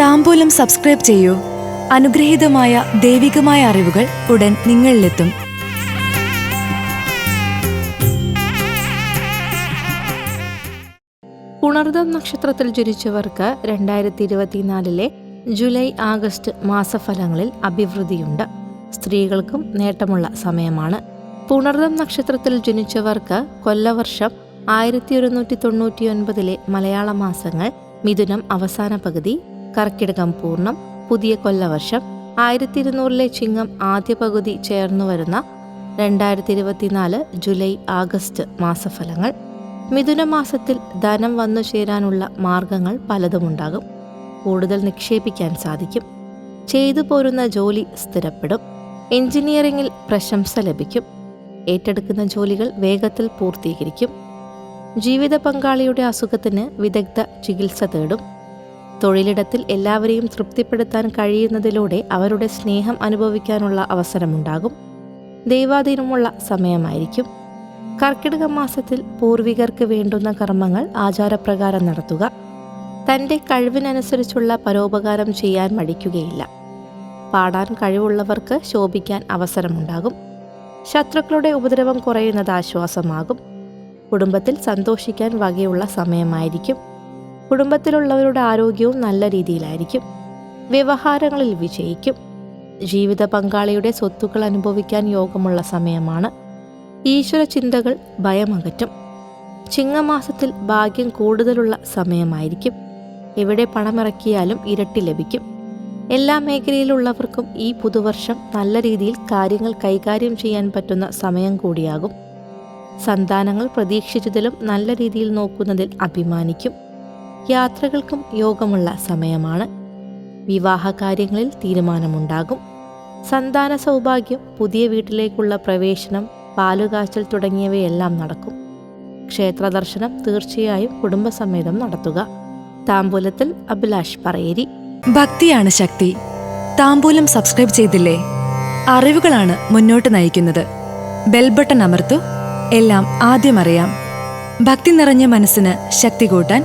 താമ്പൂലം subscribe ചെയ്യൂ. അനുഗ്രഹീതമായ ദൈവികമായ അറിവുകൾ ഉടൻ നിങ്ങളിലെത്തും. പുണർദം നക്ഷത്രത്തിൽ ജനിച്ചവർക്ക് രണ്ടായിരത്തി ഇരുപത്തിനാലിലെ ജൂലൈ ആഗസ്റ്റ് മാസഫലങ്ങളിൽ അഭിവൃദ്ധിയുണ്ട്. സ്ത്രീകൾക്കും നേട്ടമുള്ള സമയമാണ്. പുണർദം നക്ഷത്രത്തിൽ ജനിച്ചവർക്ക് കൊല്ലവർഷം ആയിരത്തി ഒരുന്നൂറ്റി തൊണ്ണൂറ്റി ഒൻപതിലെ മലയാള മാസങ്ങൾ മിഥുനം അവസാന പകുതി കർക്കിടകം പൂർണം പുതിയ കൊല്ലവർഷം ആയിരത്തി ഇരുന്നൂറിലെ ചിങ്ങം ആദ്യ പകുതി ചേർന്നു വരുന്ന രണ്ടായിരത്തി ഇരുപത്തിനാല് ജൂലൈ ആഗസ്റ്റ് മാസഫലങ്ങൾ. മിഥുന മാസത്തിൽ ധനം വന്നു ചേരാനുള്ള മാർഗങ്ങൾ പലതുമുണ്ടാകും. കൂടുതൽ നിക്ഷേപിക്കാൻ സാധിക്കും. ചെയ്തു പോരുന്ന ജോലി സ്ഥിരപ്പെടും. എഞ്ചിനീയറിംഗിൽ പ്രശംസ ലഭിക്കും. ഏറ്റെടുക്കുന്ന ജോലികൾ വേഗത്തിൽ പൂർത്തീകരിക്കും. ജീവിത പങ്കാളിയുടെ അസുഖത്തിന് വിദഗ്ധ ചികിത്സ തേടും. തൊഴിലിടത്തിൽ എല്ലാവരെയും തൃപ്തിപ്പെടുത്താൻ കഴിയുന്നതിലൂടെ അവരുടെ സ്നേഹം അനുഭവിക്കാനുള്ള അവസരമുണ്ടാകും. ദൈവാധീനമുള്ള സമയമായിരിക്കും. കർക്കിടക മാസത്തിൽ പൂർവികർക്ക് വേണ്ടുന്ന കർമ്മങ്ങൾ ആചാരപ്രകാരം നടത്തുക. തന്റെ കഴിവിനനുസരിച്ചുള്ള പരോപകാരം ചെയ്യാൻ മടിക്കുകയില്ല. പാടാൻ കഴിവുള്ളവർക്ക് ശോഭിക്കാൻ അവസരമുണ്ടാകും. ശത്രുക്കളുടെ ഉപദ്രവം കുറയുന്നത് ആശ്വാസമാകും. കുടുംബത്തിൽ സന്തോഷിക്കാൻ വകയുള്ള സമയമായിരിക്കും. കുടുംബത്തിലുള്ളവരുടെ ആരോഗ്യവും നല്ല രീതിയിലായിരിക്കും. വ്യവഹാരങ്ങളിൽ വിജയിക്കും. ജീവിത പങ്കാളിയുടെ സ്വത്തുക്കൾ അനുഭവിക്കാൻ യോഗമുള്ള സമയമാണ്. ഈശ്വര ചിന്തകൾ ഭയമകറ്റും. ചിങ്ങമാസത്തിൽ ഭാഗ്യം കൂടുതലുള്ള സമയമായിരിക്കും. എവിടെ പണമിറക്കിയാലും ഇരട്ടി ലഭിക്കും. എല്ലാ മേഖലയിലുള്ളവർക്കും ഈ പുതുവർഷം നല്ല രീതിയിൽ കാര്യങ്ങൾ കൈകാര്യം ചെയ്യാൻ പറ്റുന്ന സമയം കൂടിയാകും. സന്താനങ്ങൾ പ്രതീക്ഷിച്ചതിലും നല്ല രീതിയിൽ നോക്കുന്നതിൽ അഭിമാനിക്കും. യാത്രകൾക്കും യോഗമുള്ള സമയമാണ്. വിവാഹ കാര്യങ്ങളിൽ തീരുമാനമുണ്ടാകും. സന്താന സൗഭാഗ്യം പുതിയ വീട്ടിലേക്കുള്ള പ്രവേശനം പാലുകാച്ചൽ തുടങ്ങിയവയെല്ലാം നടക്കും. ക്ഷേത്രദർശനം തീർച്ചയായും കുടുംബസമേതം നടത്തുക. താമ്പൂലത്തിൽ അഭിലാഷ് പറയേരി. ഭക്തിയാണ് ശക്തി. താമ്പൂലം സബ്സ്ക്രൈബ് ചെയ്തില്ലേ? അറിവുകളാണ് മുന്നോട്ട് നയിക്കുന്നത്. ബെൽബട്ടൺ അമർത്തു. എല്ലാം ആദ്യം അറിയാം. ഭക്തി നിറഞ്ഞ മനസ്സിന് ശക്തി കൂട്ടാൻ